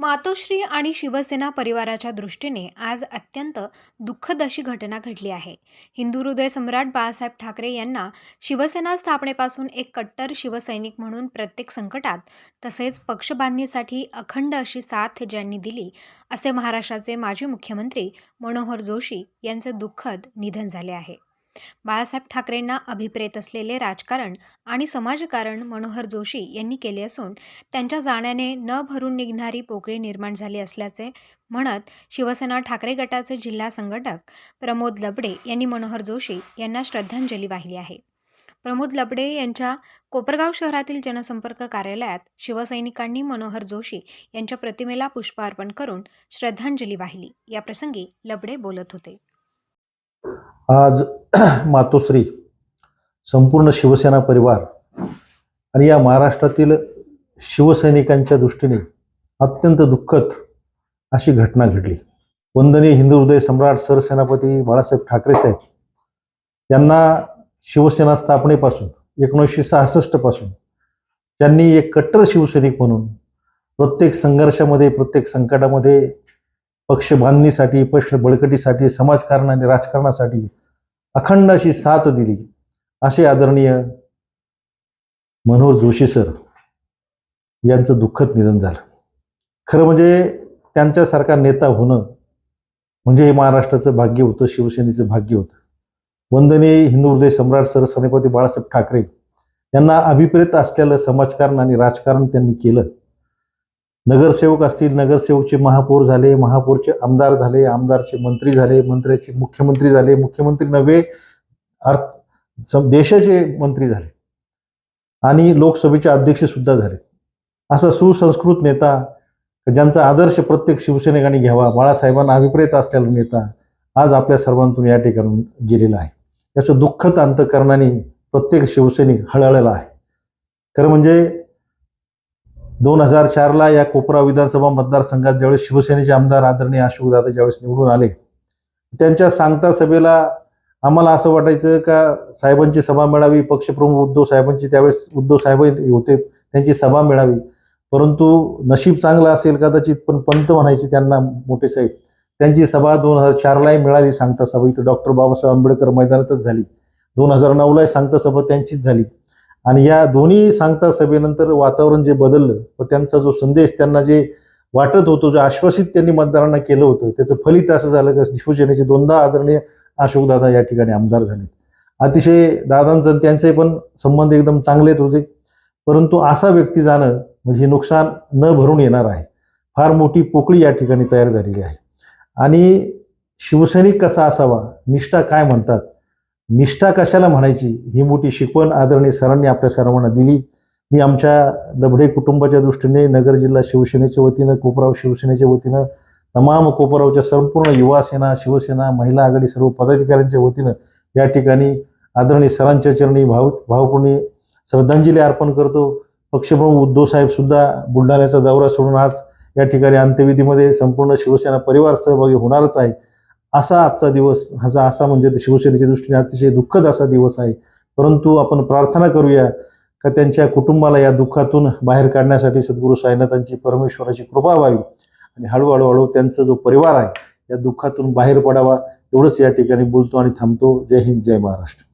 मातोश्री आणि शिवसेना परिवाराच्या दृष्टीने आज अत्यंत दुःखद अशी घटना घडली आहे. हिंदू हृदय सम्राट बाळासाहेब ठाकरे यांना शिवसेना स्थापनेपासून एक कट्टर शिवसैनिक म्हणून प्रत्येक संकटात तसेच पक्षबांधणीसाठी अखंड अशी साथ ज्यांनी दिली असे महाराष्ट्राचे माजी मुख्यमंत्री मनोहर जोशी यांचे दुःखद निधन झाले आहे. बाळासाहेब ठाकरेंना अभिप्रेत असलेले राजकारण आणि समाजकारण मनोहर जोशी यांनी केले असून त्यांच्या जाण्याने न भरून निघणारी पोकळी निर्माण झाली असल्याचे म्हणत शिवसेना ठाकरे गटाचे जिल्हा संघटक प्रमोद लबडे यांनी मनोहर जोशी यांना श्रद्धांजली वाहिली आहे. प्रमोद लबडे यांच्या कोपरगाव शहरातील जनसंपर्क कार्यालयात शिवसैनिकांनी मनोहर जोशी यांच्या प्रतिमेला पुष्प अर्पण करून श्रद्धांजली वाहिली. याप्रसंगी लबडे बोलत होते. आज मातोश्री संपूर्ण शिवसेना परिवार आणि या महाराष्ट्रातील शिवसैनिकांच्या दृष्टीने अत्यंत दुःखद अशी घटना घडली. वंदनीय हिंदू हृदय सम्राट सरसेनापती बाळासाहेब ठाकरे साहेब यांना शिवसेना स्थापनेपासून एकोणीसशे सहासष्टपासून त्यांनी एक कट्टर शिवसैनिक म्हणून प्रत्येक संघर्षामध्ये प्रत्येक संकटामध्ये पक्ष बांधणीसाठी पक्ष बळकटीसाठी समाजकारण आणि राजकारणासाठी अखंड अशी साथ दिली. असे आदरणीय मनोहर जोशी सर यांचं दुःखद निधन झालं. खरं म्हणजे त्यांच्यासारखा नेता होणं म्हणजे हे महाराष्ट्राचं भाग्य होतं शिवसेनेचं भाग्य होतं. वंदनीय हिंदू हृदय सम्राट सर बाळासाहेब ठाकरे यांना अभिप्रेत असलेलं समाजकारण आणि राजकारण त्यांनी केलं. नगरसेवक असतील नगरसेवकचे महापौर झाले महापौरचे आमदार झाले आमदारचे मंत्री झाले मंत्र्याचे मुख्यमंत्री झाले मुख्यमंत्री नव्हे अर्थ सम- देशाचे मंत्री झाले. आणि लोकसभेचे अध्यक्ष सुद्धा झाले. असा सुसंस्कृत नेता ज्यांचा आदर्श प्रत्येक शिवसैनिकाने घ्यावा बाळासाहेबांना अभिप्रेत असलेला नेता आज आपल्या सर्वांतून या ठिकाणून गेलेला आहे. याचं दुःखद अंतकरणाने प्रत्येक शिवसैनिक हळहळला आहे. खरं म्हणजे दोन हजार चारला या कोपरा विधानसभा मतदारसंघात ज्यावेळेस शिवसेनेचे आमदार आदरणीय अशोकदादा ज्यावेळेस निवडून आले त्यांच्या सांगता सभेला आम्हाला असं वाटायचं का साहेबांची सभा मिळावी पक्षप्रमुख उद्धव साहेबांची त्यावेळेस उद्धव साहेब होते त्यांची सभा मिळावी. परंतु नशीब चांगलं असेल कदाचित पण पंत म्हणायचे त्यांना मोठे साहेब. त्यांची सभा दोन हजार चारलाही मिळाली सांगता सभा. इथं डॉक्टर बाबासाहेब आंबेडकर मैदानातच झाली. दोन हजार नऊलाही सांगता सभा त्यांचीच झाली. आणि या दोन्ही सांगता सभेनंतर वातावरण जे बदललं व त्यांचा जो संदेश त्यांना जे वाटत होतो जो आश्वासित त्यांनी मतदारांना केलं होतं त्याचं फलित असं झालं का शिवसेनेचे दोनदा आदरणीय अशोकदादा या ठिकाणी आमदार झाले अतिशय दादांचं त्यांचे पण संबंध एकदम चांगलेच होते. परंतु असा व्यक्ती जाणं म्हणजे हे नुकसान न भरून येणार आहे. फार मोठी पोकळी या ठिकाणी तयार झालेली आहे. आणि शिवसैनिक कसा असावा निष्ठा काय म्हणतात? निष्ठा कशाला म्हणायची? ही मोठी शिकवण आदरणीय सरांनी आपल्या सर्वांना दिली. मी आमच्या लबडे कुटुंबाच्या दृष्टीने नगर जिल्हा शिवसेनेच्या वतीनं कोपराव शिवसेनेच्या वतीनं तमाम कोपरावच्या संपूर्ण युवा सेना शिवसेना महिला आघाडी सर्व पदाधिकाऱ्यांच्या वतीनं या ठिकाणी आदरणीय सरांच्या चरणी भाव भावपूर्णी श्रद्धांजली अर्पण करतो. पक्षप्रमुख उद्धव साहेब सुद्धा बुलढाण्याचा दौरा सोडून आज या ठिकाणी अंत्यविधीमध्ये संपूर्ण शिवसेना परिवार सहभागी होणारच आहे. असा आजचा दिवस हा असा म्हणजे शिवसेनेच्या दृष्टीने अतिशय दुःखद असा दिवस आहे. परंतु आपण प्रार्थना करूया का त्यांच्या कुटुंबाला या दुःखातून बाहेर काढण्यासाठी सद्गुरू साईनाथांची परमेश्वराची कृपा व्हावी आणि हळूहळू हळू त्यांचा जो परिवार आहे या दुःखातून बाहेर पडावा एवढंच या ठिकाणी बोलतो आणि थांबतो. जय हिंद जय महाराष्ट्र.